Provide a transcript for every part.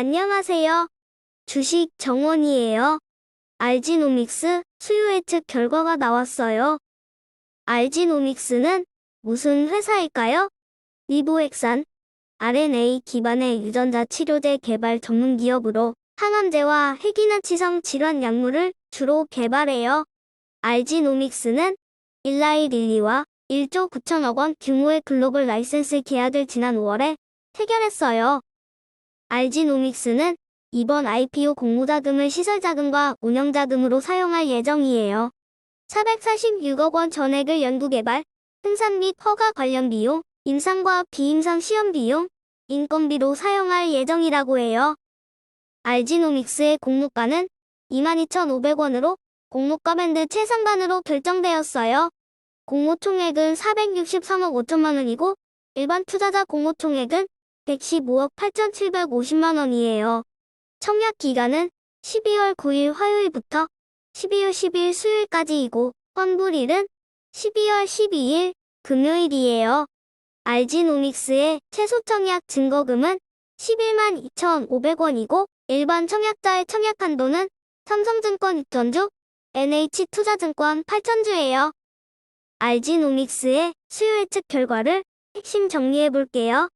안녕하세요. 주식 정원이에요. 알지노믹스 수요 예측 결과가 나왔어요. 알지노믹스는 무슨 회사일까요? 리보액산, RNA 기반의 유전자 치료제 개발 전문 기업으로 항암제와 핵이나치성 질환 약물을 주로 개발해요. 알지노믹스는 일라이 릴리와 1조 9천억 원 규모의 글로벌 라이센스 계약을 지난 5월에 체결했어요. 알지노믹스는 이번 IPO 공모자금을 시설자금과 운영자금으로 사용할 예정이에요. 446억 원 전액을 연구개발, 생산 및 허가 관련 비용, 임상과 비임상 시험 비용, 인건비로 사용할 예정이라고 해요. 알지노믹스의 공모가는 22,500원으로 공모가 밴드 최상단으로 결정되었어요. 공모 총액은 463억 5천만 원이고 일반 투자자 공모 총액은 115억 8,750만 원이에요. 청약 기간은 12월 9일 화요일부터 12월 10일 수요일까지이고 환불일은 12월 12일 금요일이에요. 알지노믹스의 최소 청약 증거금은 11만 2,500원이고 일반 청약자의 청약 한도는 삼성증권 6천주, NH투자증권 8천주예요. 알지노믹스의 수요 예측 결과를 핵심 정리해 볼게요.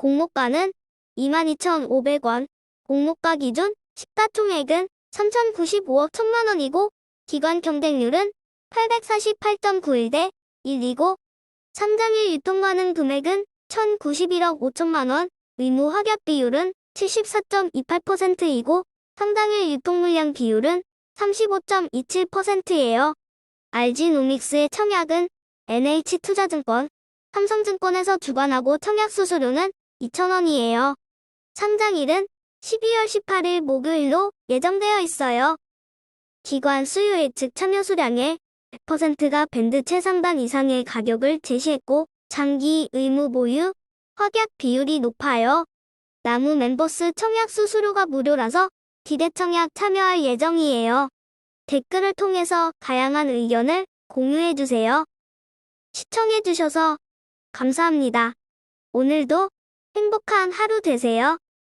공모가는 22,500원, 공모가 기준 시가총액은 3,095억 1천만 원이고 기관 경쟁률은 848.91 대 1이고 상장일 유통 가능 금액은 1,091억 5천만 원, 의무 확약 비율은 74.28%이고 상당일 유통 물량 비율은 35.27%예요. 알지노믹스의 청약은 NH투자증권, 삼성증권에서 주관하고 청약 수수료는 2,000원이에요. 상장일은 12월 18일 목요일로 예정되어 있어요. 기관 수요 예측 참여 수량의 100%가 밴드 최상단 이상의 가격을 제시했고 장기 의무 보유, 확약 비율이 높아요. 나무 멤버스 청약 수수료가 무료라서 기대 청약 참여할 예정이에요. 댓글을 통해서 다양한 의견을 공유해 주세요. 시청해 주셔서 감사합니다. 오늘도 행복한 하루 되세요.